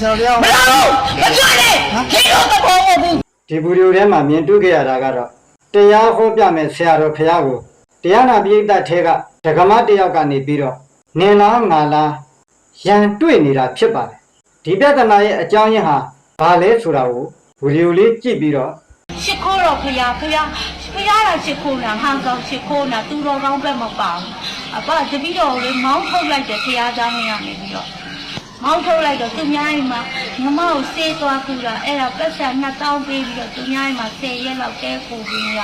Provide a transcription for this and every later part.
အဲ့ဒါမှဆရာတော်တရား မလာဘူးမကြွနဲ့ခေတော့သဘောမဟုတ်ဘူး ဒီဗီဒီယိုထဲမှာမြင်တွေ့ခဲ့ရတာကတော့တရားဟောပြမဲ့ဆရာတော်ဖရာကိုတရားနာပိဋကထဲကဒကမတယောက်ကနေပြီးတော့နင်လားငါလားရန်တွေ့နေတာဖြစ်ပါတယ်ဒီပြဿနာရဲ့အကြောင်းရင်းဟာဘာလဲဆိုတာကိုဗီဒီယိုလေးကြည့်ပြီးတော့ ရှ िख ိုးတော့ဖရာဖရာဖရာတော့ရှ िख ိုးနာဟန်ကောင်ရှ िख ိုးနာသူတော်ကောင်းဘက်မပါဘူးအပတပည့်တော်လေးမောင်းထုတ်လိုက်တယ်ဖရာသားမရနေပြီးတော့ မောင်းထုတ်လိုက်တော့သူများအိမ်မှာငမကိုစေးသွားခုတာအဲ့ဒါပတ်စံ2000ပေးပြီးတော့သူများအိမ်မှာ10ရက်လောက်တဲပို့ပြီးရ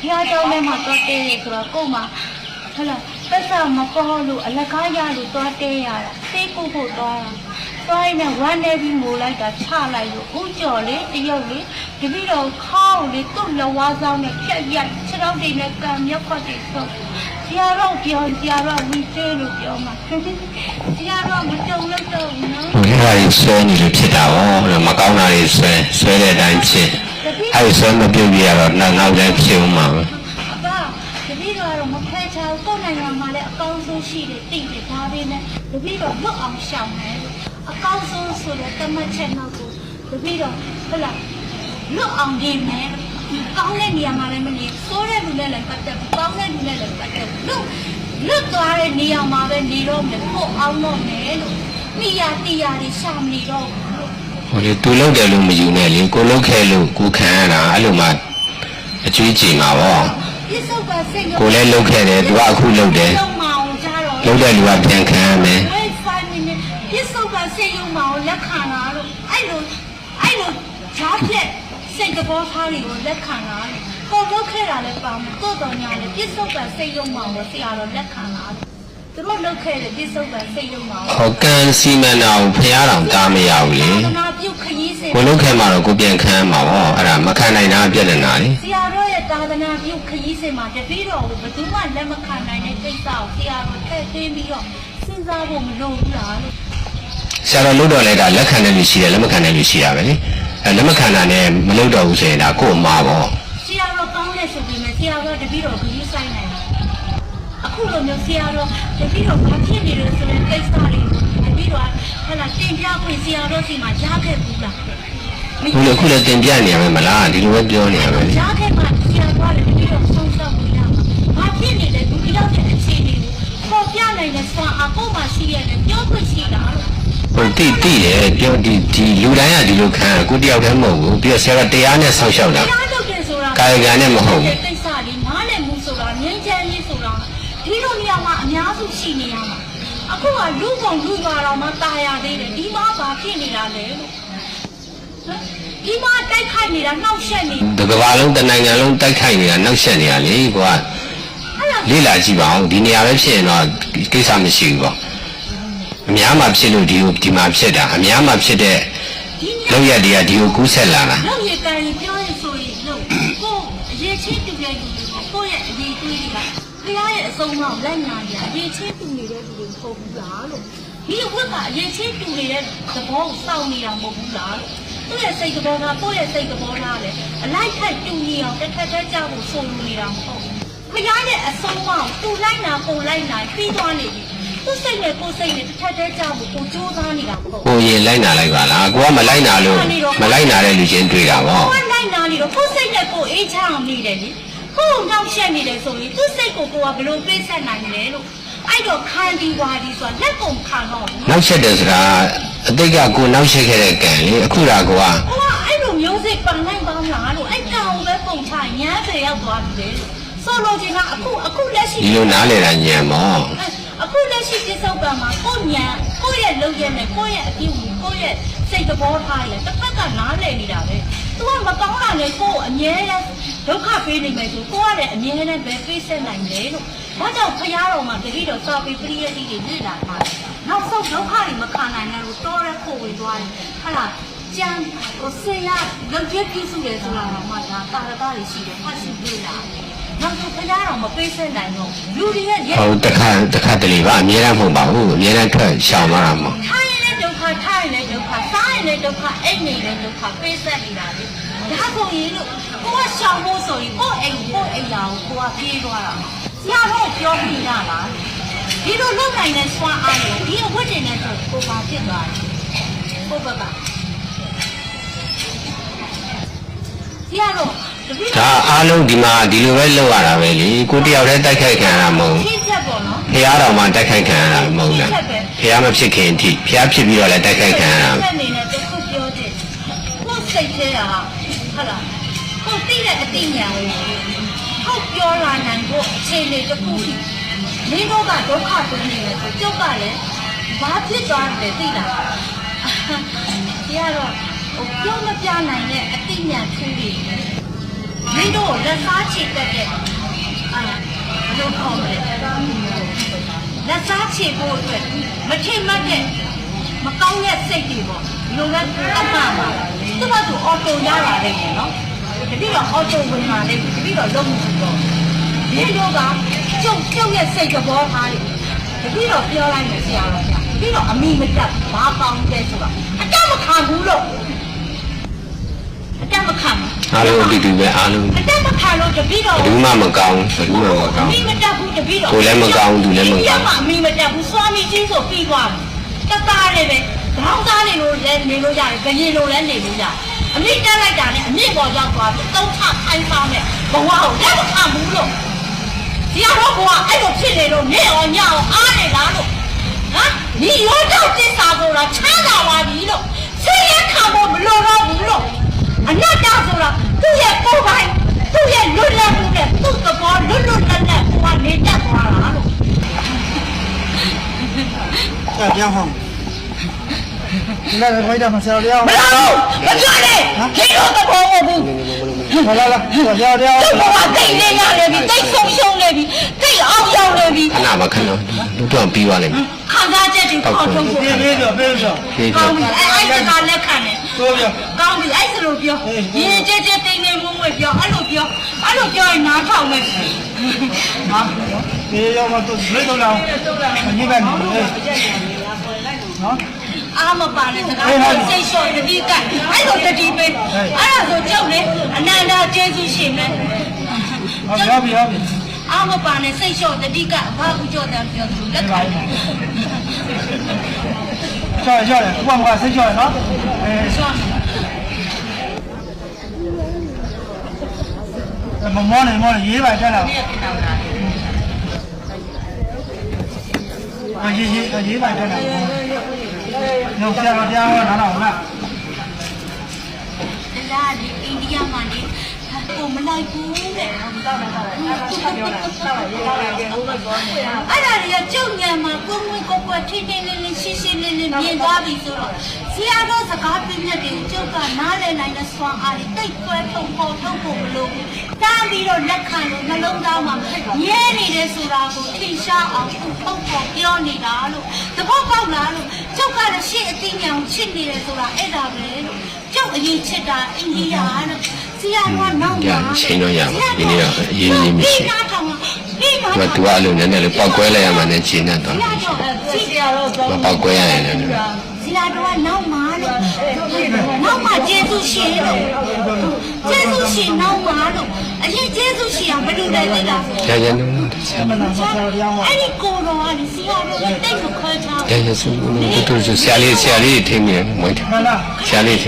ဖရာတော်ထဲမှာတော့တဲရဆိုတော့ကို့မှာဟလာပတ်စံမပေါ်လို့အလကားရလို့သွားတဲရတာစေးကိုဖို့သွားတာသွားရင်လည်းဝမ်းနေပြီးမိုးလိုက်တာချလိုက်လို့ဦးကျော်လေးတရုပ်လေးတပည့်တော်ခေါင်းလေးသူ့လဝါးဆောင်နဲ့ဖြက်ရက်ခြေထောက်တွေနဲ့ကံမျက်ခွက်တွေဆုပ် ဆရာတော်ပြောဆရာတော်ဝီသေးလို့ပြောမှာဆရာတော်မကြုံလို့တော့ဘူးနော်ဟိုအဲ့ဒါကြီးဆွဲနေလို့ဖြစ်တာဗောမကောင်းတာတွေဆွဲဆွဲတဲ့အတိုင်းဖြစ်အဲ့ဒီဆွဲမပြုတ်ပြရတော့နောက်နောက်တိုင်းဖြစ်ဦးမှာပဲအပါတပည့်တော်ကတော့မဖဲချဘူးကိုယ်နိုင်ငံမှာလည်းအကောင်းဆုံးရှိတယ်တိတ်တယ်ဒါပေမဲ့တပည့်တော်လွတ်အောင်ရှောင်တယ်အကောင်းဆုံးဆိုတဲ့တမတ်ချက်နောက်ကိုတပည့်တော်ဟုတ်လားလွတ်အောင်နေမယ် ကောင်းတဲ့နေရာမှာလည်းမနေစိုးတဲ့လူနဲ့လည်းပတ်သက်ဘူးကောင်းတဲ့လူနဲ့လည်းပတ်သက်ဘူးလွတ်လွတ်သွားတဲ့နေရာမှာပဲနေတော့မယ်ကိုအောင်တော့မယ်လို့မိယာတီယာတွေရှာမနေတော့ဘူးလို့ဟိုလေသူလောက်တယ်လို့မယူနဲ့လေကိုလောက်ခဲ့လို့ကိုခံရတာအဲ့လိုမှအကျွေးကြည့်မှာဗောပြစ္ဆုတ်ကစိတ်ကိုလည်းလောက်ခဲ့တယ်သူကအခုလောက်တယ်လုံးမအောင်ကြတော့လောက်တဲ့လူကပြန်ခံရမယ်ဝိဖိုင်နေပြစ္ဆုတ်ကစိတ်ယုံမအောင်လက်ခံတာလို့အဲ့လိုအဲ့လိုဂျားပြက် စိတ်တဘောသားတွေကိုလက်ခံတာလို့ပေါ်တော့ခဲ့တာလည်းပါမယ်တော့တော်ညာလည်းပြစ္ဆုတ်ကစိတ်ယုံမအောင်ဆရာတော်လက်ခံတာသူတို့လောက်ခဲ့တဲ့ပြစ္ဆုတ်ကစိတ်ယုံမအောင်ဟောကန်စီမံတာကိုဖျားတော်တားမရဘူးလေသနာပြုတ်ခရီးစဉ်ကိုလောက်ခဲ့မှတော့ကိုပြန်ခံရမှာဗောအဲ့ဒါမခံနိုင်တာပြဿနာလေဆရာတော်ရဲ့သာသနာပြုခရီးစဉ်မှာတပည့်တော်ကိုဘယ်သူမှလက်မခံနိုင်တဲ့ကိစ္စကိုဆရာတော်ထည့်သွင်းပြီးတော့စဉ်းစားဖို့မလိုဘူးလားလို့ဆရာတော်လို့တော့လေဒါလက်ခံတဲ့လူရှိတယ်လက်မခံတဲ့လူရှိရပဲလေ အဲလက်မခံတာနဲ့မလုပ်တော့ဘူးဆိုရင်ဒါကို့အမှားဗောဆရာတော်ကောင်းတဲ့ဆိုပေမဲ့ဆရာတော်တပည့်တော်ခရီးဆိုင်နိုင်တယ်အခုလိုမျိုးဆရာတော်တပည့်တော်ဘာဖြစ်နေလို့ဆိုတဲ့ကိစ္စတွေကိုတပည့်တော်ဟဲ့လားတင်ပြခွင့်ဆရာတော်စီမှာကြားခဲ့ဘူးလားခုလေခုလေတင်ပြနေရမယ်မလားဒီလိုပဲပြောနေရမယ်လေကြားခဲ့မှဆရာတော်လည်းတပည့်တော်ဆုံးရှုံးမှုရမှာဘာဖြစ်နေလဲဒီတယောက်ရဲ့အခြေအနေကိုပေါ်ပြနိုင်တဲ့ဆွမ်းအားကိုမှရှိရတယ်ပြောခွင့်ရှိတာလို့ ဟိုတိတိတယ်ပြောဒီဒီလူတိုင်းကဒီလိုခံကိုတယောက်တည်းမဟုတ်ဘူးပြီးတော့ဆရာကတရားနဲ့ဆောက်ရှောက်တာ တရားလုပ်တယ်ဆိုတာ ကာယကံနဲ့မဟုတ်ဘူး ကိစ္စလေးနားလည်မှုဆိုတာငြိမ်းချမ်းရေးဆိုတာဒီလိုနေရာမှာအများစုရှိနေရမှာအခုကလူပုံလူရွာတော်မှာตายရသေးတယ်ဒီမှာဘာဖြစ်နေတာလဲလို့ဟမ်ဒီမှာတိုက်ခိုက်နေတာနှောက်ယှက်နေ ဒီကမ္ဘာလုံးတစ်နိုင်ငံလုံးတိုက်ခိုက်နေတာနောက်ဆက်နေတာလေကွာ အဲ့ဒါ လေးလာကြည့်ပါဦးဒီနေရာပဲဖြစ်ရင်တော့ကိစ္စမရှိဘူးပေါ့ အများမှာဖြစ်လို့ဒီကိုဒီမှာဖြစ်တာအများမှာဖြစ်တဲ့ဒီနေရာလောက်ရတွေကဒီကိုကူးဆက်လာတာလောက်ရကန်ရင်ပြောရင်ဆိုရင်လို့ကိုအရေးချင်းတူတဲ့လူတွေကိုရဲ့အရေးတွေးတွေကဖရားရဲ့အစုံအမလက်ညာကြီးအရေးချင်းတူနေတဲ့လူတွေမဟုတ်ဘူးလားလို့ဒီဝတ်ကအရေးချင်းတူနေတဲ့သဘောကိုစောင့်နေတာမဟုတ်ဘူးလားလို့သူ့ရဲ့စိတ်သဘောကကိုယ့်ရဲ့စိတ်သဘောကလည်းအလိုက်ထိုက်တူနေအောင်တစ်ခါတည်းကြောက်ဖို့ဆိုလိုနေတာမဟုတ်ဘူးဖရားရဲ့အစုံအမကိုတူလိုက်နာပုံလိုက်နာပြီးသွားနေပြီ သူ့စိတ်နဲ့ကိုယ်စိတ်နဲ့တစ်ခါတည်းကြောက်ဖို့ကိုကြိုးစားနေတာမဟုတ်ဘူးကိုရင်လိုက်နာလိုက်ပါလားကိုကမလိုက်နာလို့မလိုက်နာတဲ့လူချင်းတွေ့တာပေါ့ကိုယ်လိုက်နာနေတော့ကိုယ်စိတ်နဲ့ကိုယ်အေးချမ်းအောင်နေတယ်လေကိုယ်နောက်ရှက်နေတယ်ဆိုရင်သူ့စိတ်ကိုကိုယ်ကဘယ်လိုပေးဆက်နိုင်လဲလို့အဲ့တော့ခံဒီဝါဒီဆိုတာလက်ကုန်ခံတော့ဘူးနောက်ဆက်တယ်ဆိုတာအတိတ်ကကိုနောက်ဆက်ခဲ့တဲ့ကံလေအခုဒါကဟိုကအဲ့လိုမျိုးစိတ်ပန်နိုင်ပါမလားလို့အဲ့ကောင်ပဲပုံချညမ်းပေရောက်သွားပြီလေဆိုလိုချင်တာအခုအခုလက်ရှိဒီလိုနားလေတာညံမော အခုလက်ရှိပြစ္ဆုတ်ပံမှာကိုညံကိုရဲ့လုံရဲ့နဲ့ကိုရဲ့အပြုကိုကိုရဲ့စိတ်သဘောထားရတစ်ဖက်ကနားလည်နေတာပဲသူကမကောင်းတာလေကိုအမြဲတမ်းဒုက္ခပေးနေမယ်ဆိုကိုကလည်းအမြဲတမ်းပဲပေးဆက်နိုင်တယ်လို့ဘာကြောင့်ဖရားတော်မှာတတိတော်စာပေပရိယတိတွေလေ့လာထားတယ်နောက်ဆုံးဒုက္ခတွေမခံနိုင်တဲ့လို့တော်ရက်ဖို့ဝင်သွားတယ်ဟာလားကျန်ဟိုဆေးရလုံကျပြုစုတယ်ဆိုတာတော့မှဒါတာရကတွေရှိတယ်ဖတ်စီပြေးလာ နောက်ဆုံးဖရားတော်မပေးဆက်နိုင်တော့လူတွေရဲ့ဟုတ်တခါတခါတလေပါအများအားမဟုတ်ပါဘူးအများအားထွက်ရှောင်သွားတာမဟုတ်ထိုင်ရင်လည်းဒုက္ခထိုင်ရင်လည်းဒုက္ခစားရင်လည်းဒုက္ခအိတ်နေလည်းဒုက္ခပေးဆက်နေတာလေဒါဆိုရင်လို့ကိုကရှောင်ဖို့ဆိုရင်ကိုယ့်အိမ်ကိုယ့်အိမ်လာကိုကိုကပြေးသွားတာဆရာတော့ပြောမိရလားဒီလိုလုပ်နိုင်တဲ့စွမ်းအားနဲ့ဒီအဝတ်တွေနဲ့ဆိုကိုပါဖြစ်သွားတယ်ဆကိုယ့်ဘက်ကဆရာတော့တပည့် ဒါအားလုံးဒီမှာဒီလိုပဲလုပ်ရတာပဲလေကိုတယောက်တည်းတိုက်ခိုက်ခံရတာမဟုတ်ရှင်းချက်ပေါ့နော်ဖះတော်မှတိုက်ခိုက်ခံရတာမဟုတ်လားဖះမဖြစ်ခင်အထိဖះဖြစ်ပြီးတော့လည်းတိုက်ခိုက်ခံရတာဆက်နေနဲ့တခုပြောတယ်ကိုယ်စိတ်ထဲကဟုတ်လားကိုယ်သိတဲ့အသိဉာဏ်ကိုကိုပြောလာနိုင်ဖို့အခြေအနေတစ်ခုရှိမင်းတို့ကဒုက္ခတွင်းနေတယ်ဆိုကျုပ်ကလည်းဘာဖြစ်သွားတယ်သိလားဒီကတော့ဟိုပြောမပြနိုင်တဲ့အသိဉာဏ်ထူးတွေ မင်းတို့လက်စားချေတက်တဲ့အာဘယ်လိုခေါ်မလဲလက်စားချေဖို့အတွက်မထင်မှတ်တဲ့မကောင်းတဲ့စိတ်တွေပေါ့လူကတတ်မှာပါသူကသူအော်တိုရလာတယ်နော်တတိတော့အော်တိုဝင်လာတယ်တတိတော့လုံးမှုတော့ဒီလိုကကျုပ်ကျုပ်ရဲ့စိတ်ကဘောထားတယ်တတိတော့ပြောလိုက်မယ်ဆရာတော်ဗျာတတိတော့အမိမတက်ဘာကောင်းတဲ့ဆိုတော့အတက်မခံဘူးလို့အ တက်မခံဘူးအားလုံးအတူတူပဲအားလုံးအတက်မခံလို့တတိတော့ဘယ်သူမှမကောင်းဘယ်သူမှမကောအင်းမိမတက်ဘူးတတိတော့ကိုယ်လည်းမကောင်းသူလည်းမကောင်းအမိမတက်ဘူးစွာမီချင်းဆိုပြီးသွားပြီတသားလေးပဲခေါင်းသားနေလို့လည်းနေလို့ရတယ်ဘယ်လိုလဲနေလို့ရတယ်အမိတက်လိုက်တာနဲ့အမိပေါ်ရောက်သွားပြီသုံးချခိုင်းဆောင်နဲ့ဘဝကိုလက်မခံဘူးလို့ဒီကတော့ဘဝအဲ့လိုဖြစ်နေလို့နေအောင်ညအောင်အားနေလားလို့ဟမ်ဒီရောတော့တစ္ဆာကိုတော့ချမ်းသာပါပြီလို့ဆေးရခံဖို့မလိုတော့ဘူးလို့ အနတ္တဆိုတာသူ့ရဲ့ကိုယ်ပိုင်သူ့ရဲ့လွတ်လပ်မှုနဲ့သူ့သဘောလွတ်လွတ်လပ်လပ်ကိုကနေတတ်သွားတာလို့။ဒါပြန်ဟောင်း ဒီနေ့ခွေးတာမဆရာတရားမလာဘူးမပြောနဲ့ခင်ဗျားတော့ဘောမဟုတ်ဘူးလာလာလာဆရာတရားသူကတိတ်နေရနေပြီတိတ်ဆုံးရှုံးနေပြီတိတ်အောင်ရောက်နေပြီခဏပါခဏတို့တော့ပြီးသွားလိမ့်မယ်ခံစားချက်တွေပေါ့ဆုံးပြေးပြေးတော့ပြေးတော့ပြေးတော့အဲ့ဒါကလက်ခံတယ်ပြောပြောကောင်းပြီအဲ့ဒါလိုပြောရေကျကျတိတ်နေမွမွပြောအဲ့လိုပြောအဲ့လိုပြောရင်နားထောင်မယ်နားပြေးရောမတော့လွတ်တော့လာညီမနော် အားမပါနဲ့စကားပြောစိတ်လျှော်တတိကအဲ့လိုတတိပေးအဲ့ဒါဆိုကြောက်လေအနန္တကျေးဇူးရှင်နဲ့ဟုတ်ပြီဟုတ်ပြီအားမပါနဲ့စိတ်လျှော်တတိကဘာကူကြော်တယ်ပြောသူလက်ခံရှော်ရှော်ဥပမာကစိတ်လျှော်ရနော်အဲရှော်မမောနဲ့မောနဲ့ရေးပါတက်တာအရေးရေးရေးပါတက်တာ 用下个电话拿到我们。那你印第安嘛，你。 ကိုမလိုက်ဘူးတဲ့အဲ့ဒါတွေကကျုပ်ညံမှာကိုမွေးကိုကွယ်ထိထိလေးလေးရှင်းရှင်းလေးလေးမြင်သွားပြီဆိုတော့ဆရာတော်စကားပြည့်ညက်တွေကိုကျုပ်ကနားလည်နိုင်တဲ့စွမ်းအားတွေတိတ်ဆွဲထုံပေါ်ထုတ်ဖို့မလိုဘူးတားပြီးတော့လက်ခံလို့နှလုံးသားမှာရဲနေတယ်ဆိုတာကိုထင်ရှားအောင်သူထုတ်ပေါ်ပြောနေတာလို့သဘောပေါက်လားလို့ကျုပ်ကလည်းရှေ့အသိဉာဏ်ချစ်နေတယ်ဆိုတာအဲ့ဒါပဲလို့ကျုပ်အရင်ချစ်တာအိန္ဒိယလို့ ဆရာတော်နောက်ရမှာချိန်တော့ရပါဒီနေ့တော့အရေးကြီးမရှိနားထောင်မှာပြီးနားဘူးသူကသူကအလိုနည်းနည်းလေးပောက်ကွဲလိုက်ရမှလည်းချိန်နေတော့ဆရာတော်မပောက်ကွဲရရင်လည်းဆရာတော်ကနောက်မှာလို့နောက်မှာကျေးဇူးရှင်လို့ကျေးဇူးရှင်နောက်မှာလို့အရင်ကျေးဇူးရှင်ကဘယ်လိုလဲသိလားရရတော့အဲ့ဒီကိုတော်ကလေဆရာတော်ကတိတ်မခွဲချရရဆိုတို့တို့ဆရာလေးဆရာလေးထင်းနေမွေးတယ်看了，ဆရာလေးထ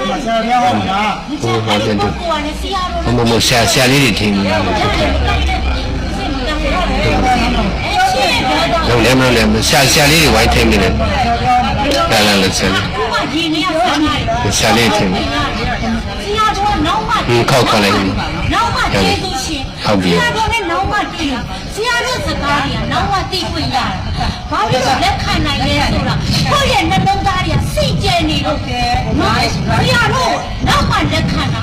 ဆရာပြောဟောမလားဟိုမှာတင်တယ်ဟိုမှာဆရာဆရာလေးတွေထင်နေတာလုံးလဲမလုံးလဲဆရာဆရာလေးတွေဝိုင်းထင်နေတယ်လာလာလက်ဆရာဆရာလေးထင်ဟင်းခောက်ခလိုက်ဟုတ်ပြီဟုတ်ပြီ ရဆရာတို့စကားတွေကနောက်မှသိခွင့်ရတယ်။ဘာဖြစ်လို့လက်ခံနိုင်လဲဆိုတာကိုယ့်ရဲ့နှလုံးသားတွေကစိတ်ကြဲနေလို့နော်ဆရာတို့နောက်မှလက်ခံတာ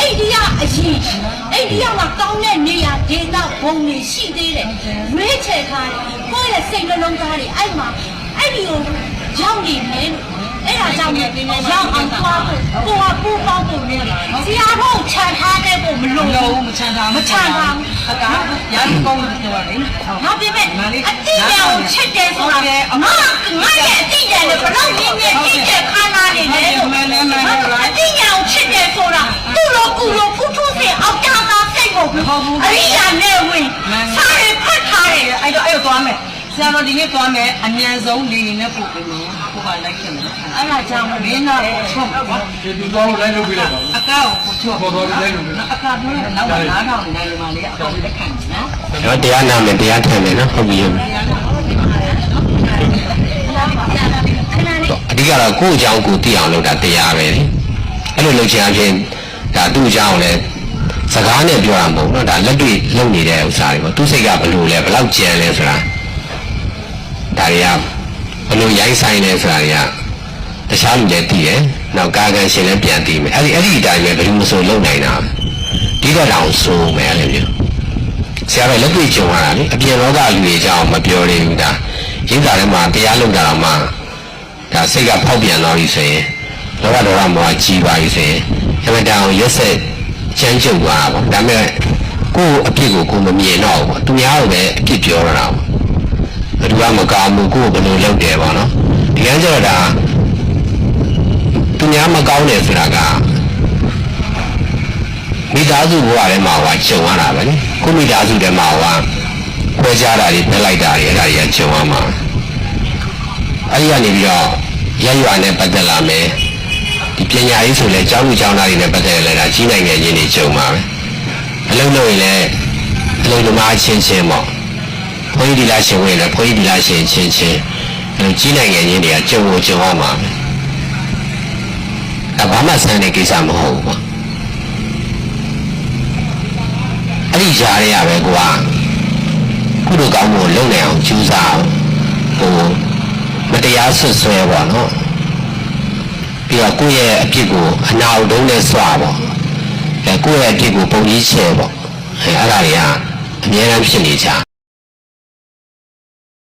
အိန္ဒိယအရင်အိန္ဒိယမှာကောင်းတဲ့နေရာဒေသဘုံတွေရှိသေးတယ်။ရွေးချယ်ထားတယ်ကိုယ့်ရဲ့စိတ်နှလုံးသားတွေအဲ့မှာအဲ့ဒီကိုရောက်နေမယ်လို့ အဲ့ဒါကြောင့်လည်းရောက်အောင်သွားဖို့ကိုကပူပေါင်းဖို့နေဆရာတို့ခြံထားတဲ့ဖို့မလိုဘူးမချမ်းသာမချမ်းသာဘူးအကားရာဒီကောင်းလို့ပြောတယ်ငါပြမဲ့အတိအကျကိုချက်တယ်ဆိုတာငါငါရဲ့အတိအကျနဲ့ဘလို့ရင်းနဲ့အတိအကျခါနာနေတယ်လို့အတိအကျကိုချက်တယ်ဆိုတာသူ့လိုကူလိုကုထုစင်အောက်တာသာစိတ်ကိုအရိယာနဲ့ဝင်စားရဖတ်ထားတယ်အဲ့တော့အဲ့တော့သွားမယ် ဆရာတော်ဒီနေ့သွားမယ်အမြန်ဆုံးလေရင်နဲ့ပို့ပေးမယ်ကိုပါလိုက်ခဲ့မယ်အဲ့ဒါကြောင့်မင်းသားကိုချုပ်ပါဒီသူတော်ကိုလိုက်လုပ်ပေးလိုက်ပါအကောက်ကိုချော့အကာပြောတဲ့နောက်နားထောင်နေတယ်မှာလေအကောက်လက်ခံနော်နော်တရားနာမယ်တရားထိုင်မယ်နော်ဟုတ်ပြီဟုတ်ပြီအဓိကတော့ကိုယ့်အကြောင်းကိုသိအောင်လုပ်တာတရားပဲလေအဲ့လိုလုပ်ချင်အဖြစ်ဒါသူ့အကြောင်းကိုလည်းစကားနဲ့ပြောတာမဟုတ်ဘူးနော်ဒါလက်တွေ့လုပ်နေတဲ့ဥစ္စာတွေပေါ့သူစိတ်ကဘယ်လိုလဲဘယ်လောက်ကြံလဲဆိုတာ ဒါတွေကဘယ်လိုရိုင်းဆိုင်လဲဆိုတာတွေကတခြားလူလည်းသိတယ်နောက်ကာကန်ရှင်လည်းပြန်သိမယ်အဲ့ဒီအဲ့ဒီအတိုင်းပဲဘယ်လိုမဆိုလုပ်နိုင်တာဒီတော့တောင်စိုးမယ်အဲ့လိုမျိုးဆရာတော်လက်တွေ့ကြုံရတာလေအပြင်လောကလူတွေအကြောင်းမပြောရဘူးဒါရင်းသားထဲမှာတရားလုပ်ကြတာမှဒါစိတ်ကဖောက်ပြန်သွားပြီဆိုရင်လောကတော်ကမောကြီးပါပြီဆိုရင်အမတန်ရက်ဆက်ချမ်းကျုပ်သွားတာပေါ့ဒါပေမဲ့ကိုယ့်အဖြစ်ကိုကိုယ်မမြင်တော့ဘူးပေါ့သူများကိုပဲအဖြစ်ပြောရတာပေါ့ဘ ယ်သူကမကောင်းဘူးကိုယ်ဘယ်လိုလုပ်တယ်ပေါ့နော်ဒီကနေ့ကျတော့ဒါသူများမကောင်းတယ်ဆိုတာကမိသားစုဘဝထဲမှာဟောခြုံရတာပဲလေကိုမိသားစုထဲမှာဟောခွဲခြားတာတွေပြလိုက်တာတွေအဲ့ဒါတွေကခြုံရမှာအဲ့ဒီကနေပြီးတော့ရရွာနဲ့ပတ်သက်လာမယ်ဒီပညာရေးဆိုလဲကျောင်းလူကျောင်းသားတွေနဲ့ပတ်သက်ရလဲဒါကြီးနိုင်ငံချင်းတွေခြုံမှာပဲအလုံးလုံးရင်လည်းအလုံးသမားချင်းချင်းပေါ့ ဘုန်းကြီးဒီလားရှင်ဝင်လဲဘုန်းကြီးဒီလားရှင်ချင်းချင်းအဲလိုကြီးနိုင်ငံချင်းတွေကကြုံကိုကြုံရမှာပဲဒါဘာမှဆန်းတဲ့ကိစ္စမဟုတ်ဘူးပေါ့အဲ့ဒီကြားရရပဲကွာကုသိုလ်ကောင်းမှုကိုလုပ်နိုင်အောင်ကြိုးစားဟိုမတရားဆွဆွဲပါတော့ပြီးတော့ကိုယ့်ရဲ့အပြစ်ကိုအနာအုံနဲ့စွာပေါ့အဲကိုယ့်ရဲ့အပြစ်ကိုပုံကြီးချဲပေါ့အဲအဲ့ဒါတွေကအများအားဖြစ်နေကြ